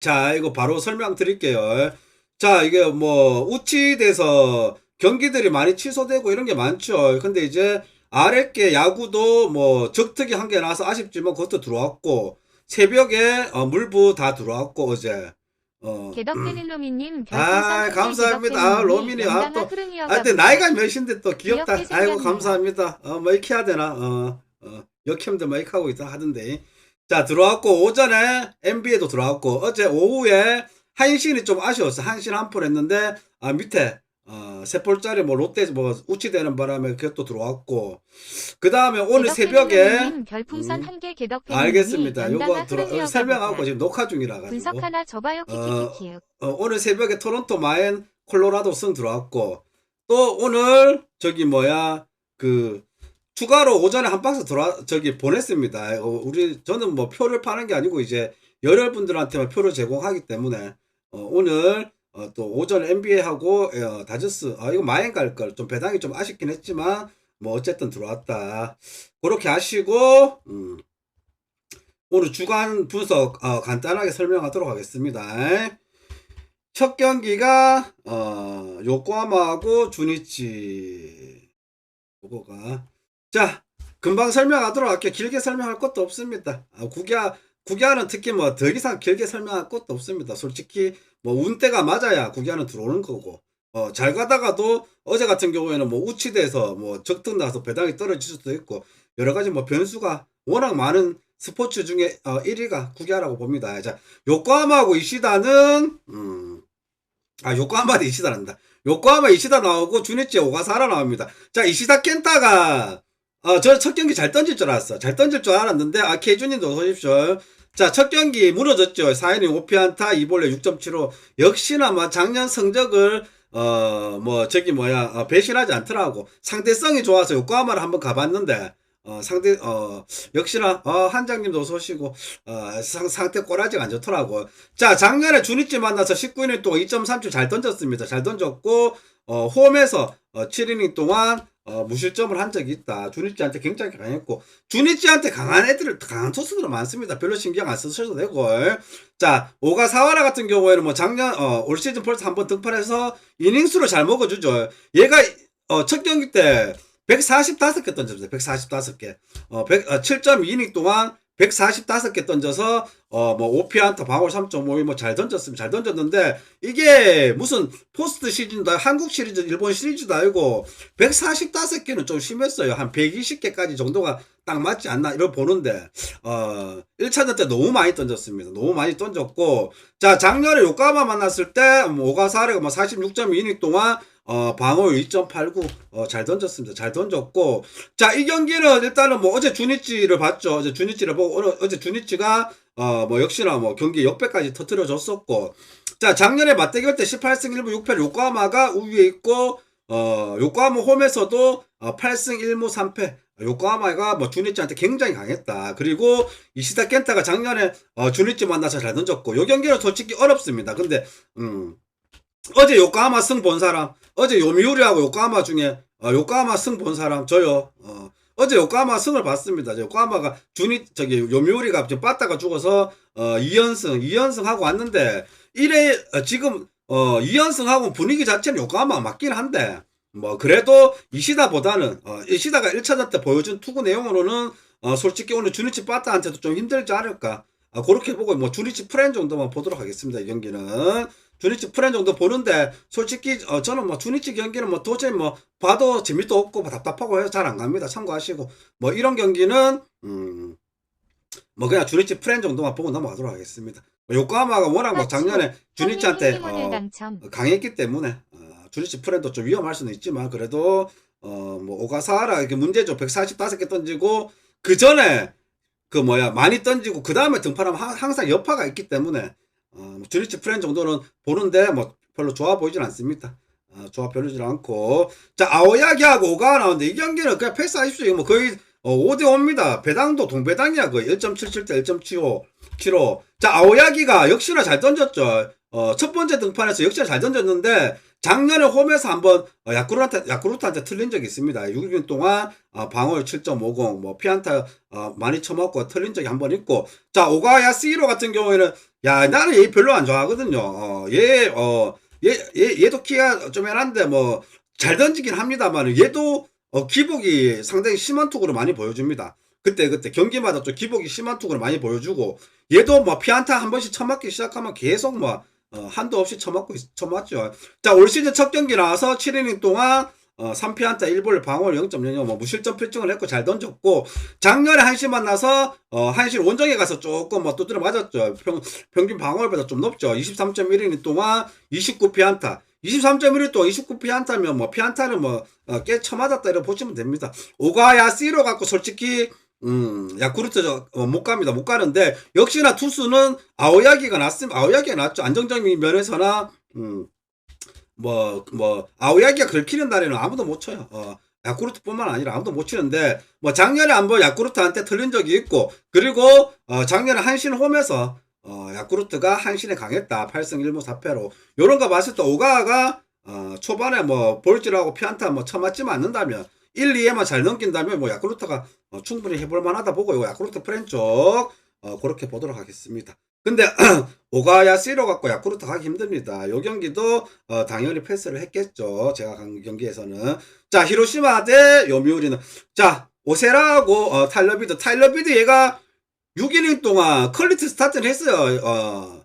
자, 이거 바로 설명 드릴게요. 자, 이게 뭐, 우치돼서 경기들이 많이 취소되고 이런 게 많죠. 근데 이제 아랫게 야구도 뭐, 적특이 한 개 나와서 아쉽지만 그것도 들어왔고, 새벽에 어, 물부 다 들어왔고, 어제. 어, 개덕되는 로미님 아, 감사합니다. 아, 로미님. 아, 또, 아, 근데 나이가 몇인데 또 귀엽다. 아이고. 감사합니다. 어, 뭐 이렇게 해야 되나? 어, 어, 역캠도 뭐 이렇게 하고 있다 하던데. 자, 들어왔고, 오전에 NBA도 들어왔고, 어제 오후에 한신이 좀 아쉬웠어. 한신 한푼 했는데, 아, 밑에, 어, 세 폴짜리 뭐 롯데 뭐 우치되는 바람에 그것도 들어왔고, 그 다음에 오늘 새벽에, 별풍선 음. 한개 개덕 알겠습니다. 요거 들어, 어, 설명하고 지금 녹화 중이라 가지고. 분석 하나 줘봐요 어, 키키키키 어, 오늘 새벽에 토론토 마엔 콜로라도 승 들어왔고 또 오늘 저기 뭐야 그 추가로 오전에 한 박스 들어 저기 보냈습니다. 어, 우리 저는 뭐 표를 파는 게 아니고 이제 열혈 분들한테만 표를 제공하기 때문에 어, 오늘 어, 또 오전 NBA 하고 어, 다저스 아 이거 마엔 갈걸 좀 배당이 좀 아쉽긴 했지만 뭐 어쨌든 들어왔다. 그렇게 하시고 음. 오늘 주간 분석 어, 간단하게 설명하도록 하겠습니다. 첫 경기가 어, 요코하마하고 주니치 요거가 자 금방 설명하도록 할게요. 길게 설명할 것도 없습니다. 아, 구기아 구기아는 특히 뭐 더 이상 길게 설명할 것도 없습니다. 솔직히 뭐 운대가 맞아야 구기아는 들어오는 거고 어, 잘 가다가도 어제 같은 경우에는 뭐 우치돼서 뭐 적등 나서 배당이 떨어질 수도 있고 여러 가지 뭐 변수가 워낙 많은 스포츠 중에 어, 1위가 구기아라고 봅니다. 자 요코하마하고 이시다는 음, 아 요코하마 대 이시다란다. 요코하마 이시다 나오고 주니치 오가사라 나옵니다. 자 이시다 켄타가 어, 저 첫 경기 잘 던질 줄 알았어. 잘 던질 줄 알았는데 아 케이준님도 오십시오. 자 첫 경기 무너졌죠. 4이닝 5피안타 2볼레 6.75 역시나 뭐 작년 성적을 어 뭐 저기 뭐야 어, 배신하지 않더라고. 상대성이 좋아서 요코하마를 한번 가봤는데 어 상대 어 역시나 어 한장님도 오시고 어 상, 상태 꼬라지가 안 좋더라고. 자 작년에 주니치 만나서 19이닝 동안 2.37잘 던졌습니다. 잘 던졌고 어 홈에서 어 7이닝 동안 어 무실점을 한 적이 있다. 주니치한테 굉장히 강했고 주니치한테 강한 애들 강한 투수들은 많습니다. 별로 신경 안 쓰셔도 되고. 자 오가 사와라 같은 경우에는 뭐 작년 어 올 시즌 벌써 한번 등판해서 이닝수를 잘 먹어주죠. 얘가 어 첫 경기 때 145개 던졌어요. 145개. 어, 100, 어 7.2이닝 동안 145개 던져서 어뭐 5피안타 방울 3.5이 뭐잘 던졌으면 잘 던졌는데 이게 무슨 포스트 시즌도 한국 시리즈 일본 시리즈도 아니고 145개는 좀 심했어요. 한 120개까지 정도가 딱 맞지 않나 이걸 보는데 어 1차전 때 너무 많이 던졌습니다. 너무 많이 던졌고 자 작년에 요카마 만났을 때 뭐 오가사레가 뭐 46.2이닝 동안 어, 방어 2.89, 어, 잘 던졌습니다. 잘 던졌고. 자, 이 경기는 일단은 뭐 어제 주니치를 봤죠. 어제 주니치를 보고, 오늘, 어제 주니치가, 어, 뭐 역시나 뭐 경기 역배까지 터트려 줬었고. 자, 작년에 맞대결 때 18승 1무 6패 요코하마가 우위에 있고, 어, 요코하마 홈에서도 어, 8승 1무 3패. 요코하마가 뭐 주니치한테 굉장히 강했다. 그리고 이시다 켄타가 작년에 어, 주니치 만나서 잘 던졌고, 요 경기는 솔직히 어렵습니다. 근데, 음, 어제 요코하마 승 본 사람, 어제 요미우리하고 요코하마 중에 어, 요코하마 승 본 사람 저요. 어, 어제 요코하마 승을 봤습니다. 저 요코하마가 주니 저기 요미우리가 지금 빠따가 죽어서 어 2연승 2연승 하고 왔는데 이래 어, 지금 어 2연승 하고 분위기 자체는 요코하마가 맞긴 한데 뭐 그래도 이시다보다는 어 이시다가 1차전 때 보여준 투구 내용으로는 어 솔직히 오늘 주니치 빠따한테도 좀 힘들지 않을까. 아, 그렇게 보고 뭐 주니치 프렌 정도만 보도록 하겠습니다. 이 경기는 주니치 프렌 정도 보는데 솔직히 어, 저는 뭐 주니치 경기는 뭐 도저히 뭐 봐도 재미도 없고 뭐 답답하고 해서 잘 안 갑니다. 참고하시고 뭐 이런 경기는 음, 뭐 그냥 주니치 프렌 정도만 보고 넘어가도록 하겠습니다. 뭐 요코하마가 워낙 뭐 작년에 주니치한테 어, 강했기 때문에 어, 주니치 프렌도 좀 위험할 수는 있지만 그래도 어 뭐 오가사하라 이게 문제죠 145개 던지고 그 전에 그 뭐야 많이 던지고 그 다음에 등판하면 하- 항상 여파가 있기 때문에 어, 뭐 주니치 프렌 정도는 보는데 뭐 별로 좋아 보이진 않습니다. 어, 좋아 보이진 않고 자 아오야기하고 오가와 나오는데 이 경기는 그냥 패스 하십시오. 이거 뭐 거의 어, 5대 5입니다. 배당도 동배당이야 거의 1.77 대 1.75 키로. 자 아오야기가 역시나 잘 던졌죠. 어, 첫 번째 등판에서 역시나 잘 던졌는데 작년에 홈에서 한번 어, 야쿠르한테 야쿠르트한테 틀린 적이 있습니다. 6년 동안 어, 방어율 7.50, 뭐 피안타 어, 많이 쳐먹고 틀린 적이 한 번 있고, 자 오가야 스이로 같은 경우에는 야, 나는 얘 별로 안 좋아하거든요. 어, 얘, 어, 얘, 얘, 얘도 키가 좀 애한데, 뭐, 잘 던지긴 합니다만, 얘도, 어, 기복이 상당히 심한 투구를 많이 보여줍니다. 그때, 그때, 경기마다 좀 기복이 심한 투구를 많이 보여주고, 얘도 뭐, 피안타 한 번씩 쳐맞기 시작하면 계속 뭐, 어, 한도 없이 쳐맞고, 있- 쳐맞죠. 자, 올 시즌 첫 경기 나와서 7이닝 동안, 어, 3피 안타 1볼 방어를 0.00, 뭐, 무실점 필증을 했고, 잘 던졌고, 작년에 한신 만나서, 어, 한신 원정에 가서 조금 뭐, 두드려 맞았죠. 평, 평균 방어율보다 좀 높죠. 23.1이닝 동안 29피 안타. 23.1일 동안 29피 안타면 뭐 피안타를 뭐, 어, 꽤 쳐맞았다 이렇게 보시면 됩니다. 오가야 C로 갖고 솔직히, 음, 야쿠르트 저, 어, 못 갑니다. 못 가는데, 역시나 투수는 아오야기가 났으면, 아오야기가 났죠. 안정적인 면에서나, 음, 뭐, 뭐, 아오야기가 긁히는 날에는 아무도 못 쳐요. 어, 야쿠르트뿐만 아니라 아무도 못 치는데, 뭐, 작년에 한번 야쿠르트한테 틀린 적이 있고, 그리고, 어, 작년에 한신 홈에서, 어, 야쿠르트가 한신에 강했다. 8승 1무 4패로. 요런 거 봤을 때, 오가가, 어, 초반에 뭐, 볼질하고 피안타 뭐, 쳐맞지만 않는다면, 1, 2에만 잘 넘긴다면, 뭐, 야쿠르트가 어, 충분히 해볼 만하다 보고, 요 야쿠르트 프렌 쪽, 어, 그렇게 보도록 하겠습니다. 근데, 오가야 C로 갖고 야쿠르트 가기 힘듭니다. 요 경기도, 어, 당연히 패스를 했겠죠. 제가 간 경기에서는. 자, 히로시마 대 요미우리는. 자, 오세라하고, 어, 타일러비드. 타일러비드 얘가 6이닝 동안 퀄리티 스타트를 했어요. 어,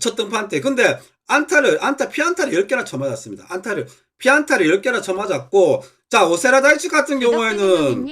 첫 등판 때. 근데 안타를, 안타, 피안타를 10개나 쳐맞았습니다. 안타를, 피안타를 10개나 쳐맞았고, 자, 오세라 다이치 같은 경우에는.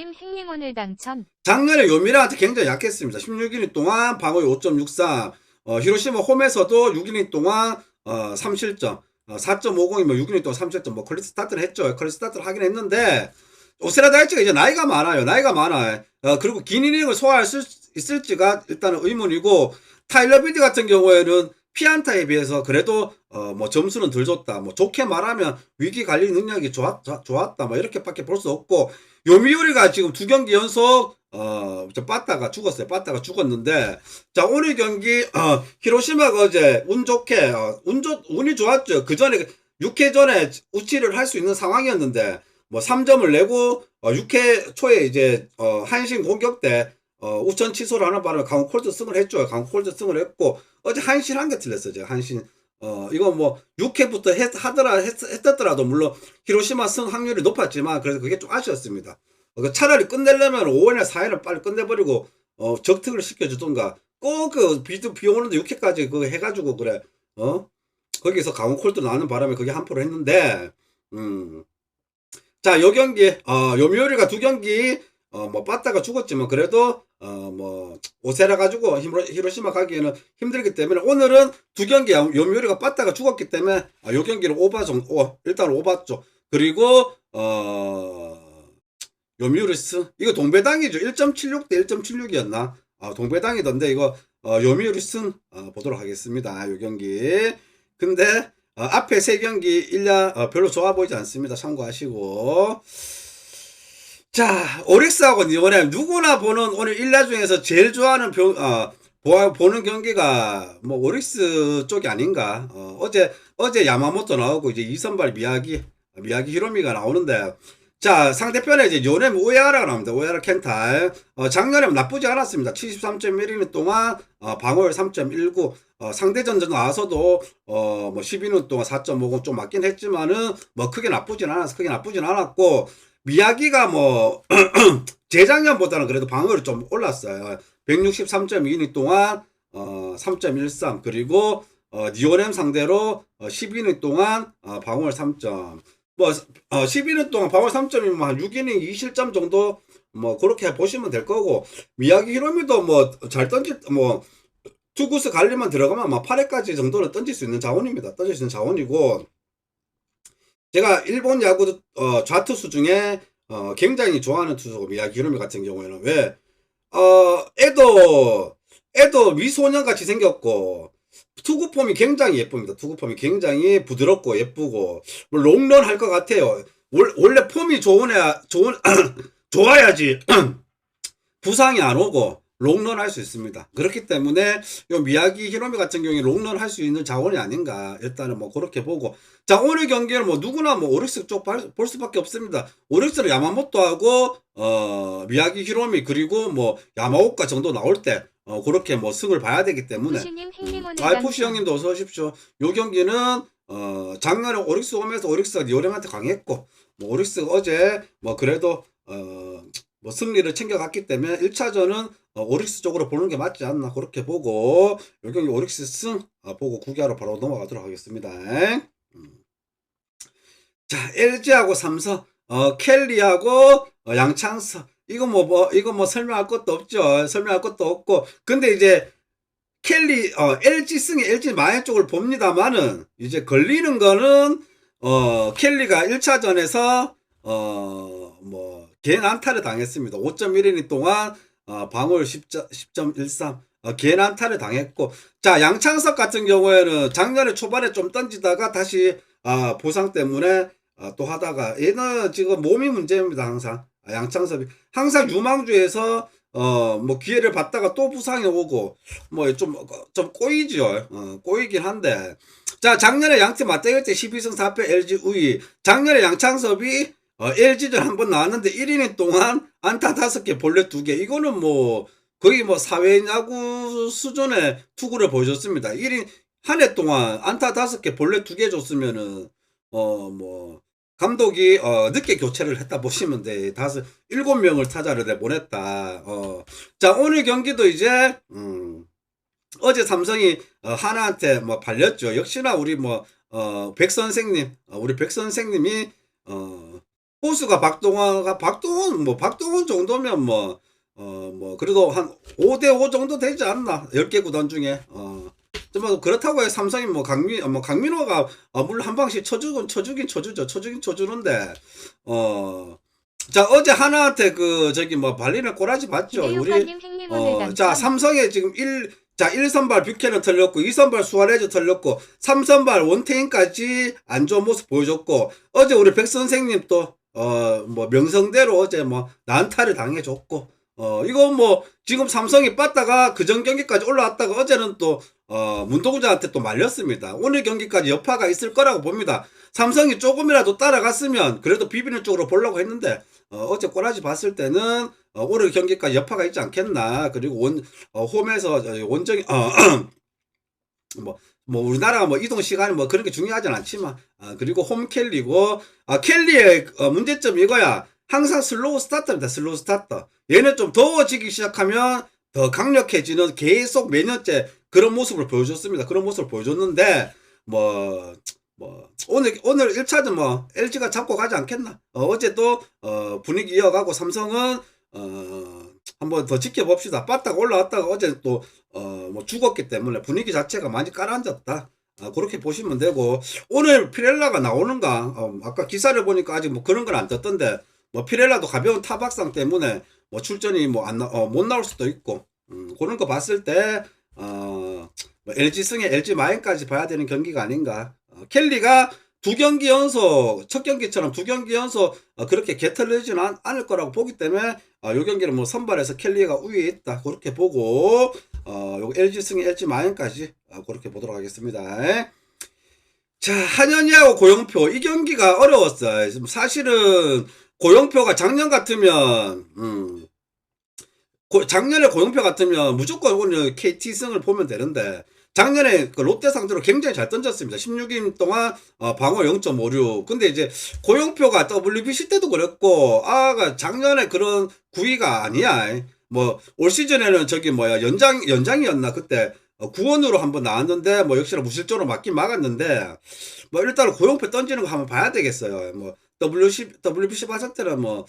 작년에 요미라한테 굉장히 약했습니다. 16이닝 동안 방어율 5.63. 어, 히로시마 홈에서도 6이닝 동안 어, 3실점. 어, 4.50이면 6이닝 동안 3실점. 뭐 퀄리티 스타트를 했죠. 퀄리티 스타트를 하긴 했는데 오세라 다이치가 이제 나이가 많아요. 나이가 많아요. 어, 그리고 긴 이닝을 소화할 수 있을지가 일단은 의문이고 타일러 비드 같은 경우에는 피안타에 비해서 그래도 어 뭐 점수는 덜 줬다. 뭐 좋게 말하면 위기 관리 능력이 좋았, 좋았다. 뭐 이렇게밖에 볼 수 없고 요미우리가 지금 두 경기 연속 어 저 빠따가 죽었어요. 빠따가 죽었는데 자 오늘 경기 어 히로시마가 어제 운 좋게 어, 운 좋, 운이 좋았죠. 그 전에 6회 전에 우치를 할 수 있는 상황이었는데 뭐 3점을 내고 어 6회 초에 이제 어 한신 공격 때 어, 우천 취소를 하는 바람에 강호 콜드 승을 했죠. 강호 콜드 승을 했고, 어제 한신 한 개 틀렸어요. 제가 한신. 어, 이거 뭐, 6회부터 했, 하더라, 했, 했었더라도, 물론, 히로시마 승 확률이 높았지만, 그래서 그게 좀 아쉬웠습니다. 어, 그 차라리 끝내려면 5회나 4회를 빨리 끝내버리고, 어, 적특을 시켜주던가, 꼭 그, 비, 비 오는데 6회까지 그거 해가지고, 그래, 어? 거기서 강호 콜드 나는 바람에 그게 한 프로 했는데, 음. 자, 요 경기, 어, 요미오리가 두 경기, 어, 뭐, 빠따가 죽었지만, 그래도, 어, 뭐, 오세라 가지고 히로, 히로시마 가기에는 힘들기 때문에, 오늘은 두 경기, 요미오리가 빠따가 죽었기 때문에, 아, 요 경기를 오바 정, 오, 일단 오바죠. 그리고, 어, 요미우리스, 이거 동배당이죠. 1.76 대 1.76이었나? 아, 동배당이던데, 이거, 어, 요미우리스, 어, 보도록 하겠습니다. 요 경기. 근데, 어, 앞에 세 경기 일야 어, 별로 좋아 보이지 않습니다. 참고하시고. 자, 오릭스하고 이번에 누구나 보는 오늘 일야 중에서 제일 좋아하는 병, 어, 보는 경기가 뭐 오릭스 쪽이 아닌가. 어, 어제 어제 야마모토 나오고 이제 이선발 미야기 미야기 히로미가 나오는데 자 상대편에 이제 요네미 오야라가 나옵니다. 오야라 켄탈. 어, 작년에 나쁘지 않았습니다. 73.1이닝 동안 어, 방어율 3.19. 어, 상대전전 나와서도 어, 뭐 12년 동안 4.50좀 맞긴 했지만은 뭐 크게 나쁘진 않았어. 크게 나쁘진 않았고 미야기가 뭐 재작년보다는 그래도 방어율이 좀 올랐어요. 163.2이닝 동안 어, 3.13 그리고 어, 니오넴 상대로 어, 12이닝 동안 어, 방어율 3점. 뭐 어, 12이닝 동안 방어율 3점이면 한 6이닝 2실점 정도 뭐 그렇게 보시면 될 거고 미야기 히로미도 뭐 잘 던질 뭐 투구스 관리만 들어가면 아마 8회까지 정도는 던질 수 있는 자원입니다. 던질 수 있는 자원이고 제가 일본 야구 어, 좌투수 중에 어, 굉장히 좋아하는 투수고 미야기 히로미 같은 경우에는 왜 어, 애도 애도 미소년 같이 생겼고 투구 폼이 굉장히 예쁩니다. 투구 폼이 굉장히 부드럽고 예쁘고 뭐 롱런 할 것 같아요. 월- 원래 폼이 좋은 애 좋은 좋아야지 부상이 안 오고 롱런 할 수 있습니다. 그렇기 때문에 요 미야기 히로미 같은 경우에 롱런 할 수 있는 자원이 아닌가 일단은 뭐 그렇게 보고 자 오늘 경기는 뭐 누구나 뭐 오릭스 쪽 볼 수밖에 없습니다. 오릭스는 야마모토하고 어 미야기 히로미 그리고 뭐 야마오카 정도 나올 때 어, 그렇게 뭐 승을 봐야 되기 때문에 행님오늘 아, 푸시 형님도 어서 오십시오. 요 경기는 어, 작년에 오릭스 오면서 오릭스가 요령한테 강했고 뭐 오릭스가 어제 뭐 그래도 어, 뭐 승리를 챙겨갔기 때문에 1차전은 어, 오릭스 쪽으로 보는 게 맞지 않나 그렇게 보고 요 경기 오릭스 승 어, 보고 구기하러 바로 넘어가도록 하겠습니다. 음. 자 LG하고 삼성 어, 켈리하고 어, 양창석 이거 뭐, 뭐 이거 뭐 설명할 것도 없죠. 설명할 것도 없고 근데 이제 켈리 어 LG 승이 LG 마인 쪽을 봅니다만은 이제 걸리는 거는 어 켈리가 1차전에서 어 뭐 개인 안타를 당했습니다. 5.1이닝 동안 어 방울 10점 10.13 어, 개인 안타를 당했고 자 양창석 같은 경우에는 작년에 초반에 좀 던지다가 다시 아 보상 때문에 아, 또 하다가 얘는 지금 몸이 문제입니다 항상 아, 양창섭이. 항상 유망주에서 어 뭐 기회를 받다가 또 부상이 오고 뭐좀좀 꼬이죠. 어 꼬이긴 한데. 자 작년에 양팀 맞대결 때 12승 4패 LG 우위 작년에 양창섭이 어, LG전 한 번 나왔는데 1이닝 동안 안타 5개 볼넷 2개. 이거는 뭐 거의 뭐 사회야구 수준의 투구를 보여줬습니다. 1인 한 해 동안 안타 5개 볼넷 2개 줬으면은 어 뭐 감독이 어 늦게 교체를 했다 보시면 돼. 다섯 일곱 명을 타자를 내보냈다. 어. 자, 오늘 경기도 이제 음 어제 삼성이 어, 하나한테 뭐 발렸죠. 역시나 우리 뭐 어 백 선생님, 어, 우리 백 선생님이 어 호수가 박동원가 박동원 뭐 박동원 정도면 뭐 어 뭐 그래도 한 5대 5 정도 되지 않나? 10개 구단 중에. 어. 뭐 그렇다고 해 삼성이 뭐 강민 뭐 강민호가 어, 물론 한 방씩 쳐주긴 쳐주긴 쳐주죠. 쳐주긴 쳐주는데 어. 자 어제 하나한테 그 저기 뭐 발리는 꼬라지 봤죠. 우리 어, 자, 삼성에 지금 1, 자, 1선발 뷰캐는 털렸고, 2선발 수아레즈 털렸고, 3선발 원태인까지 안 좋은 모습 보여줬고, 어제 우리 백 선생님 또, 어, 뭐, 명성대로 어제 뭐, 난타를 당해줬고, 어, 이거 뭐, 지금 삼성이 빠다가 그전 경기까지 올라왔다가 어제는 또, 어, 문동자한테 또 말렸습니다. 오늘 경기까지 여파가 있을 거라고 봅니다. 삼성이 조금이라도 따라갔으면 그래도 비비는 쪽으로 보려고 했는데, 어, 어제 꼬라지 봤을 때는, 어, 오늘 경기까지 여파가 있지 않겠나. 그리고 원, 어, 홈에서 저 원정이, 어, 뭐, 뭐, 우리나라가 뭐 이동 시간이 뭐 그런 게 중요하진 않지만, 아, 그리고 홈 켈리고, 아, 켈리의 어, 문제점 이거야. 항상 슬로우 스타터입니다. 슬로우 스타터. 얘는 좀 더워지기 시작하면 더 강력해지는 계속 매년째 그런 모습을 보여줬습니다. 그런 모습을 보여줬는데, 뭐, 뭐, 오늘, 오늘 1차전 뭐, LG가 잡고 가지 않겠나. 어, 제 또 어, 분위기 이어가고 삼성은, 어, 한번 더 지켜봅시다. 빠딱 올라왔다가 어제 또, 어, 뭐 죽었기 때문에 분위기 자체가 많이 깔아앉았다. 아, 그렇게 보시면 되고, 오늘 피렐라가 나오는가? 어, 아까 기사를 보니까 아직 뭐 그런 건 안 떴던데, 뭐 피렐라도 가벼운 타박상 때문에 뭐 출전이 뭐 안, 나, 어, 못 나올 수도 있고, 음, 그런 거 봤을 때, 어, 뭐 LG 승에 LG 마인까지 봐야 되는 경기가 아닌가. 어, 켈리가 두 경기 연속, 첫 경기처럼 두 경기 연속 어, 그렇게 개털리지는 않, 않을 거라고 보기 때문에 어, 요 경기는 뭐 선발에서 켈리가 우위에 있다. 그렇게 보고 어, 요 LG 승에 LG 마인까지 어, 그렇게 보도록 하겠습니다. 자, 한현희하고 고영표 이 경기가 어려웠어요. 사실은 고영표가 작년 같으면 음, 고- 작년에 고영표 같으면 무조건 오늘 KT 승을 보면 되는데 작년에 그 롯데 상대로 굉장히 잘 던졌습니다. 16인 동안 어, 방어 0.56. 근데 이제 고영표가 WBC 때도 그랬고 아가 작년에 그런 구위가 아니야. 뭐 올 시즌에는 저기 뭐야 연장 연장이었나 그때 어, 구원으로 한번 나왔는데 뭐 역시나 무실점으로 맞긴 막았는데 뭐 일단 고영표 던지는 거 한번 봐야 되겠어요. 뭐 WC WBC 봤을 때는 뭐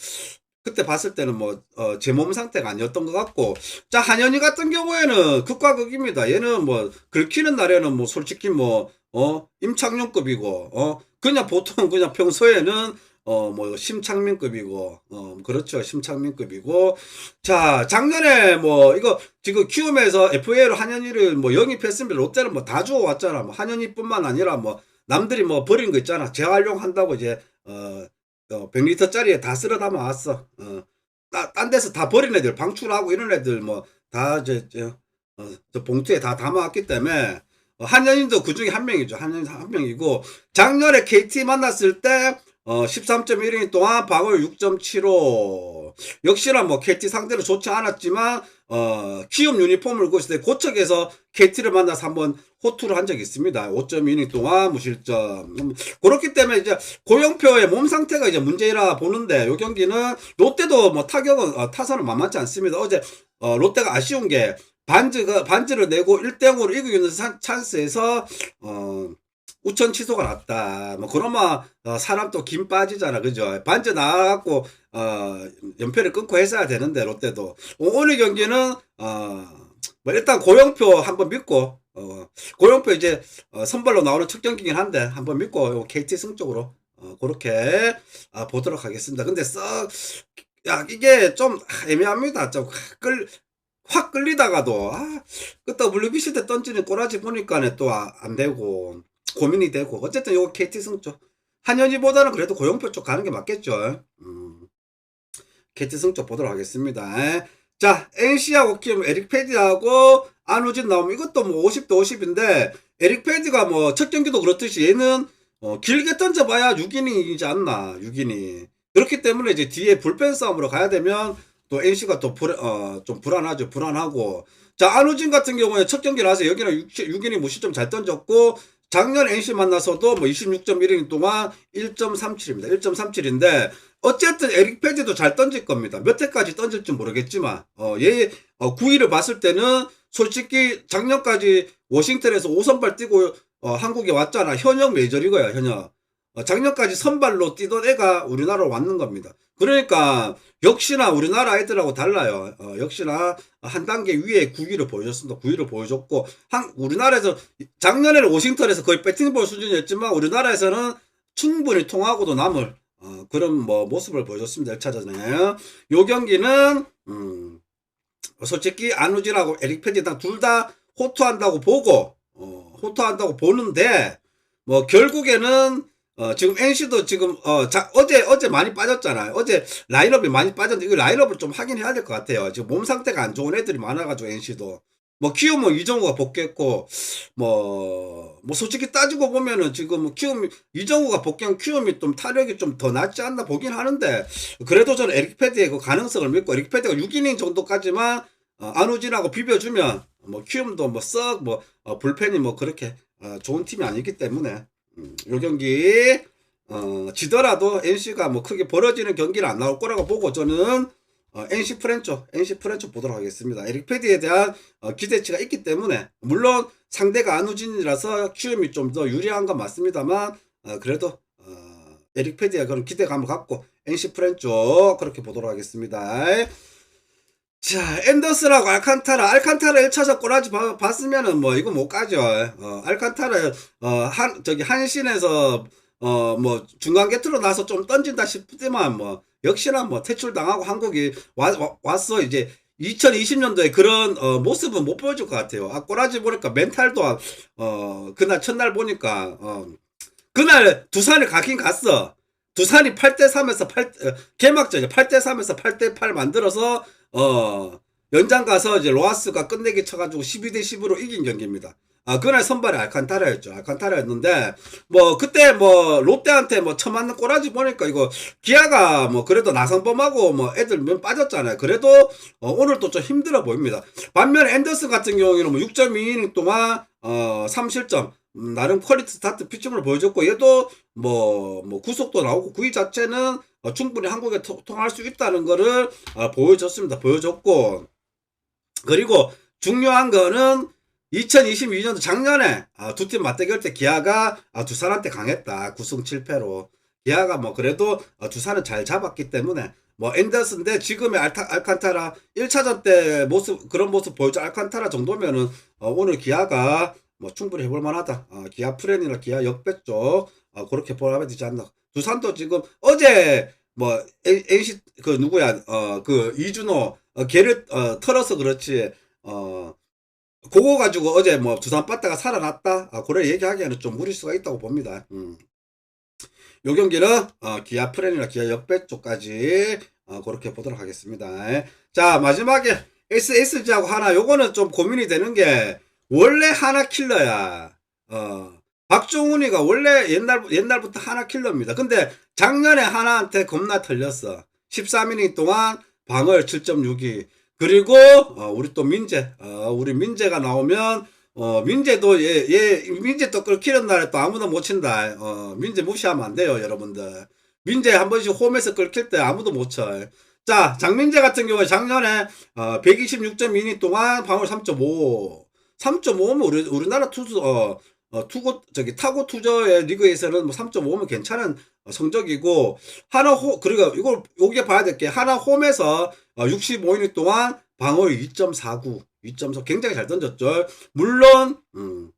그때 봤을 때는 뭐, 어, 제 몸 상태가 아니었던 것 같고, 자, 한현희 같은 경우에는 극과 극입니다. 얘는 뭐, 긁히는 날에는 뭐, 솔직히 뭐, 어, 임창용급이고, 어, 그냥 보통 그냥 평소에는, 어, 뭐, 심창민급이고, 어, 그렇죠. 심창민급이고. 자, 작년에 뭐, 이거 지금 키움에서 FA로 한현희를 뭐 영입했습니다. 롯데는 뭐 다 주워왔잖아. 뭐, 한현희뿐만 아니라 뭐, 남들이 뭐 버린 거 있잖아. 재활용한다고 이제, 어, 어, 100리터짜리에 다 쓸어 담아 왔어. 어, 따, 딴 데서 다 버린 애들, 방출하고 이런 애들 뭐, 다, 저, 저, 어, 저 봉투에 다 담아왔기 때문에, 어, 한현인도 그 중에 한 명이죠. 한현인 한 명이고, 작년에 KT 만났을 때, 어, 13.1인 동안 방울 6.75. 역시나 뭐, KT 상대로 좋지 않았지만, 어, 키움 유니폼을 입고 있을 때 고척에서 KT를 만나서 한번 호투를 한 적이 있습니다. 5.2이닝 동안 무실점. 음, 그렇기 때문에 이제 고영표의 몸 상태가 이제 문제라 보는데 요 경기는 롯데도 뭐 타격은 어, 타선은 만만치 않습니다. 어제 어, 롯데가 아쉬운 게 반즈가 반즈를 내고 1대 0으로 이기고 있는 산- 찬스에서 어 우천 취소가 났다. 뭐 그러면 어, 사람 또 김 빠지잖아, 그죠? 반즈 나갖고 어 연패를 끊고 했어야 되는데 롯데도 어, 오늘 경기는 어 뭐 일단 고영표 한번 믿고 어 고영표 이제 어, 선발로 나오는 첫 경기긴 한데 한번 믿고 요 KT 승 쪽으로 어 그렇게 아, 보도록 하겠습니다. 근데 썩 야, 이게 좀 애매합니다. 좀 끌, 확 끌리다가도, 아, 그 WBC 때 던지는 꼬라지 보니까는 또 안 되고, 고민이 되고, 어쨌든 요거 KT 승쪽. 한현희보다는 그래도 고영표 쪽 가는 게 맞겠죠. 음, KT 승쪽 보도록 하겠습니다. 에. 자, NC하고 키움 에릭 패디하고 안우진 나오면 이것도 뭐 50대 50인데, 에릭 패디가 뭐 첫 경기도 그렇듯이 얘는 어, 길게 던져봐야 6이닝이지 않나, 6이닝. 그렇기 때문에 이제 뒤에 불펜 싸움으로 가야 되면 또 NC가 또 불, 어, 좀 불안하죠. 불안하고. 자, 안우진 같은 경우에 첫 경기 나서 여기는 6, 6이닝 무시점 잘 던졌고, 작년 NC 만나서도 뭐 26.1이닝 동안 1.37입니다. 1.37인데, 어쨌든 에릭 페지도 잘 던질 겁니다. 몇 회까지 던질지 모르겠지만, 어, 얘, 어, 9위를 봤을 때는 솔직히 작년까지 워싱턴에서 5선발 뛰고, 어, 한국에 왔잖아. 현역 메이저리거야, 현역. 어, 작년까지 선발로 뛰던 애가 우리나라로 왔는 겁니다. 그러니까 역시나 우리나라 애들하고 달라요. 어, 역시나 한 단계 위에 9위를 보여줬습니다. 9위를 보여줬고 한 우리나라에서 작년에는 워싱턴에서 거의 배팅볼 수준이었지만 우리나라에서는 충분히 통하고도 남을 어, 그런 뭐 모습을 보여줬습니다. 1차전에 요 경기는 음, 솔직히 안우진하고 에릭 페디당 둘다 호투한다고 보고 어, 호투한다고 보는데 뭐 결국에는 어, 지금 NC도 지금, 어, 자, 어제, 어제 많이 빠졌잖아요. 어제 라인업이 많이 빠졌는데, 이거 라인업을 좀 확인해야 될 것 같아요. 지금 몸 상태가 안 좋은 애들이 많아가지고, NC도. 뭐, 키움은 이정우가 복귀했고, 뭐, 뭐, 솔직히 따지고 보면은 지금 뭐 키움, 이정우가 복귀한 키움이 좀 타력이 좀 더 낫지 않나 보긴 하는데, 그래도 저는 에릭 패드의 그 가능성을 믿고, 에릭 패드가 6이닝 정도까지만, 어, 안우진하고 비벼주면, 뭐, 키움도 뭐, 썩, 뭐, 어, 불펜이 뭐, 그렇게, 어, 좋은 팀이 아니기 때문에, 음, 요 경기 어, 지더라도 NC가 뭐 크게 벌어지는 경기는 안 나올 거라고 보고 저는 어, NC 프렌초, NC 프렌초 보도록 하겠습니다. 에릭 패디에 대한 어, 기대치가 있기 때문에 물론 상대가 안우진이라서 키움이 좀 더 유리한 건 맞습니다만 어, 그래도 어, 에릭 패디에 그런 기대감을 갖고 NC 프렌초 그렇게 보도록 하겠습니다. 자, 앤더슨하고 알칸타라. 알칸타라 1차적 꼬라지 봐- 봤으면은 뭐 이거 못 가죠. 어, 알칸타라, 어, 한, 저기 한신에서, 어, 뭐 중간 게트로 나서 좀 던진다 싶지만 뭐, 역시나 뭐 퇴출당하고 한국이 와, 와- 왔어. 이제 2020년도에 그런, 어, 모습은 못 보여줄 것 같아요. 아, 꼬라지 보니까 멘탈도, 어, 그날 첫날 보니까, 어, 그날 두산을 가긴 갔어. 두산이 8대3에서 8, 어, 개막전에 8대3에서 8대8 만들어서, 어, 연장 가서 이제 로하스가 끝내기 쳐가지고 12대 10으로 이긴 경기입니다. 아, 그날 선발이 알칸타라였죠. 알칸타라였는데, 뭐, 그때 뭐, 롯데한테 뭐, 처맞는 꼬라지 보니까 이거, 기아가 뭐, 그래도 나성범하고 뭐, 애들 면 빠졌잖아요. 그래도, 어, 오늘 또 좀 힘들어 보입니다. 반면 앤더슨 같은 경우에는 뭐, 6.2이닝 동안, 어, 3실점, 음, 나름 퀄리티 스타트 피칭을 보여줬고, 얘도 뭐, 뭐, 구속도 나오고, 구위 자체는 어, 충분히 한국에 토- 통할 수 있다는 거를 어, 보여줬습니다. 보여줬고, 그리고 중요한 거는 2022년도 작년에 아, 두 팀 맞대결 때 기아가 아, 두산한테 강했다. 9승 7패로. 기아가 뭐 그래도 어, 두산은 잘 잡았기 때문에 뭐 앤더슨데 지금의 알타, 알칸타라 1차전 때 모습 그런 모습 보여줘 알칸타라 정도면은 어, 오늘 기아가 뭐 충분히 해볼 만하다. 어, 기아 프렌이나 기아 역배 쪽 어, 그렇게 보라면 되지 않나. 두산도 지금 어제 뭐 NC 그 누구야 어 그 이준호 어, 걔를 어, 털어서 그렇지 어 그거 가지고 어제 뭐 두산 빠따가 살아났다 아, 그래 얘기하기에는 좀 무리수가 있다고 봅니다. 음. 요 경기는 어, 기아 프렌이나 기아 역배 쪽까지 어, 그렇게 보도록 하겠습니다. 자 마지막에 SSG하고 하나 요거는 좀 고민이 되는 게 원래 하나 킬러야. 어 박종훈이가 원래 옛날 옛날부터 하나 킬러입니다. 근데 작년에 하나한테 겁나 털렸어. 13이닝 동안 방을 7.62. 그리고 어, 우리 또 민재, 어, 우리 민재가 나오면 어, 민재도 얘, 얘 민재 또 끌키는 날에 또 아무도 못 친다. 어, 민재 무시하면 안 돼요, 여러분들. 민재 한 번씩 홈에서 끌킬 때 아무도 못 쳐. 자, 장민재 같은 경우에 작년에 어, 126.2인 동안 방울 3.5. 3.5면 우리 우리나라 투수 어, 어 투고 저기 타고 투저의 리그에서는 뭐 3.5면 괜찮은 어, 성적이고 하나 호 그리고 이걸 여기에 봐야 될 게 하나 홈에서 어, 65이닝 동안 방어율 2.49, 2.4 굉장히 잘 던졌죠. 물론 음,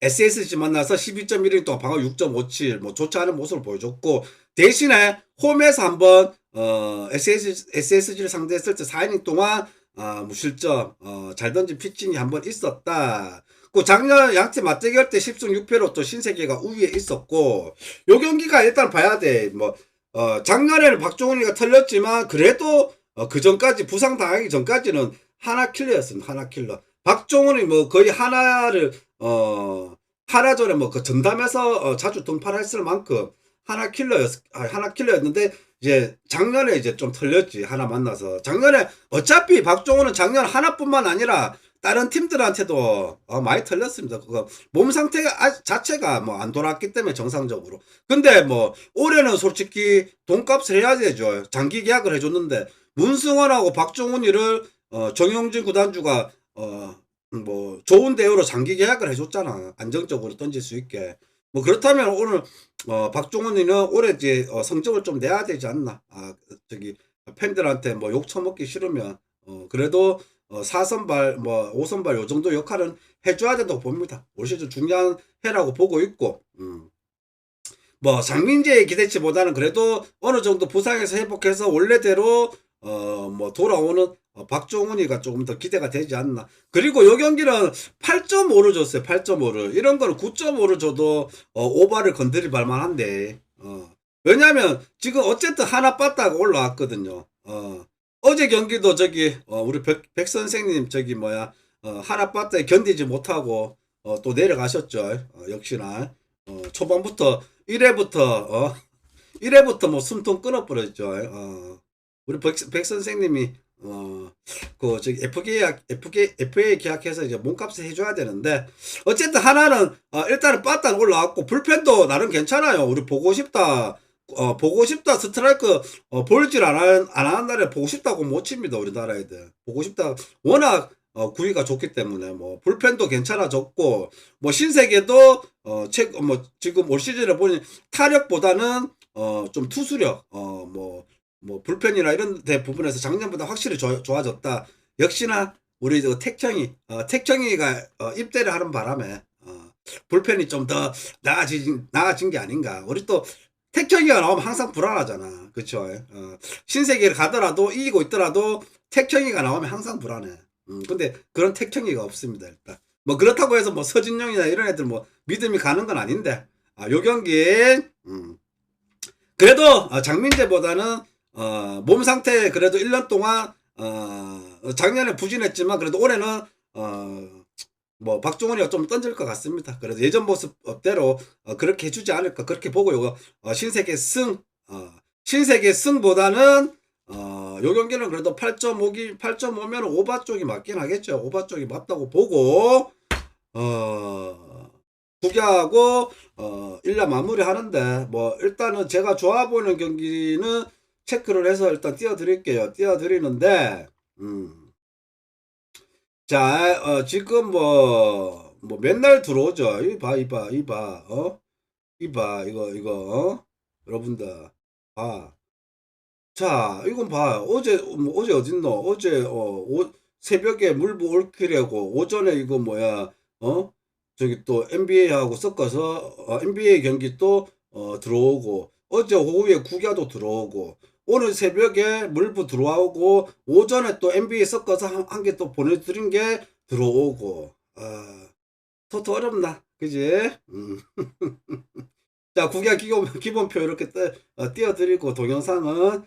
SSG 만나서 12.1이닝 동안 방어 6.57, 뭐 좋지 않은 모습을 보여줬고 대신에 홈에서 한번 어, SSG, SSG를 상대했을 때 4이닝 동안 어, 무실점 어, 잘 던진 피칭이 한 번 있었다. 그 작년 양팀 맞대결 때 10승 6패로 또 신세계가 우위에 있었고 요 경기가 일단 봐야 돼. 뭐 어, 작년에는 박종훈이가 털렸지만 그래도 어, 그 전까지 부상 당하기 전까지는 하나 킬러였습니다. 하나 킬러. 박종훈이 뭐 거의 하나를 어 하나전에 뭐 그 전담해서 어, 자주 등판했을 만큼 하나 킬러였 아, 하나 킬러였는데 이제 작년에 이제 좀 털렸지 하나 만나서 작년에 어차피 박종훈은 작년 하나뿐만 아니라 다른 팀들한테도 어, 많이 털렸습니다. 그거 몸 상태가 아- 자체가 뭐 안 돌았기 때문에 정상적으로. 근데 뭐 올해는 솔직히 돈값을 해야 되죠. 장기 계약을 해줬는데 문승원하고 박종훈이를 어, 정용진 구단주가 어, 뭐 좋은 대우로 장기 계약을 해줬잖아. 안정적으로 던질 수 있게. 뭐 그렇다면 오늘 어, 박종훈이는 올해 이제 어, 성적을 좀 내야 되지 않나. 아 저기 팬들한테 뭐 욕 처먹기 싫으면 어, 그래도 어, 4선발, 뭐, 5선발 요 정도 역할은 해줘야 된다고 봅니다. 올 시즌 중요한 해라고 보고 있고, 음. 뭐, 장민재의 기대치보다는 그래도 어느 정도 부상에서 회복해서 원래대로, 어, 뭐, 돌아오는 어, 박종훈이가 조금 더 기대가 되지 않나. 그리고 요 경기는 8.5를 줬어요, 8.5를. 이런 거는 9.5를 줘도, 어, 오바를 건드릴 발만한데, 어. 왜냐면, 지금 어쨌든 하나 빠따가 올라왔거든요. 어. 어제 경기도 저기 어, 우리 백, 백 선생님 저기 뭐야 어, 하나 빠따에 견디지 못하고 어, 또 내려가셨죠. 어, 역시나 어, 초반부터 1회부터 어, 1회부터 뭐 숨통 끊어버렸죠. 어, 우리 백, 백 선생님이 어, 그 저기 FA 계약 FA FA 계약해서 이제 몸값을 해줘야 되는데 어쨌든 하나는 어, 일단은 빠따는 올라왔고 불펜도 나름 괜찮아요. 우리 보고 싶다. 어, 보고 싶다 스트라이크 어, 볼질 안, 한, 안 하는 날에 보고 싶다고 못 칩니다 우리나라 애들 보고 싶다 워낙 어, 구위가 좋기 때문에 뭐 불펜도 괜찮아졌고 뭐 신세계도 어, 책, 뭐 지금 올 시즌에 보니 타력보다는 어, 좀 투수력 어 뭐 뭐 불펜이나 이런 데 부분에서 작년보다 확실히 좋- 좋아졌다 역시나 우리 저 택형이 어, 택형이가 어, 입대를 하는 바람에 어, 불펜이 좀 더 나아진 나아진 게 아닌가 우리 또 택형이가 나오면 항상 불안하잖아. 그쵸? 어, 신세계를 가더라도, 이기고 있더라도, 택형이가 나오면 항상 불안해. 음, 근데 그런 택형이가 없습니다, 일단. 뭐, 그렇다고 해서 뭐, 서진영이나 이런 애들 뭐, 믿음이 가는 건 아닌데, 아, 요 경기, 음, 그래도, 어, 장민재보다는, 어, 몸 상태 그래도 1년 동안, 어, 작년에 부진했지만, 그래도 올해는, 어, 뭐 박종원이가 좀 던질 것 같습니다. 그래서 예전 모습대로 어, 그렇게 해주지 않을까 그렇게 보고 요거 어, 신세계 승 어, 신세계 승보다는 어, 요 경기는 그래도 8.5기 8.5면 오바 쪽이 맞긴 하겠죠. 오바 쪽이 맞다고 보고 어 구기하고 어 1라 마무리 하는데 뭐 일단은 제가 좋아 보이는 경기는 체크를 해서 일단 띄워드릴게요. 띄워드리는데 음. 자, 어, 지금 뭐, 뭐 맨날 들어오죠. 이봐, 이봐, 이봐, 어? 이봐, 이거, 이거, 어? 여러분들, 봐. 자, 이건 봐. 어제, 뭐, 어제 어딨노? 어제, 어, 오, 새벽에 물부 올키려고, 오전에 이거 뭐야, 어? 저기 또 NBA하고 섞어서, 어, NBA 경기 또, 어, 들어오고, 어제 오후에 국야도 들어오고, 오늘 새벽에 물부 들어오고 오전에 또 NBA 섞어서 한 개 또 보내드린 게 들어오고 아 토토 어렵나 그지 음. 자 국야 기본, 기본표 이렇게 띄, 어, 띄워드리고 동영상은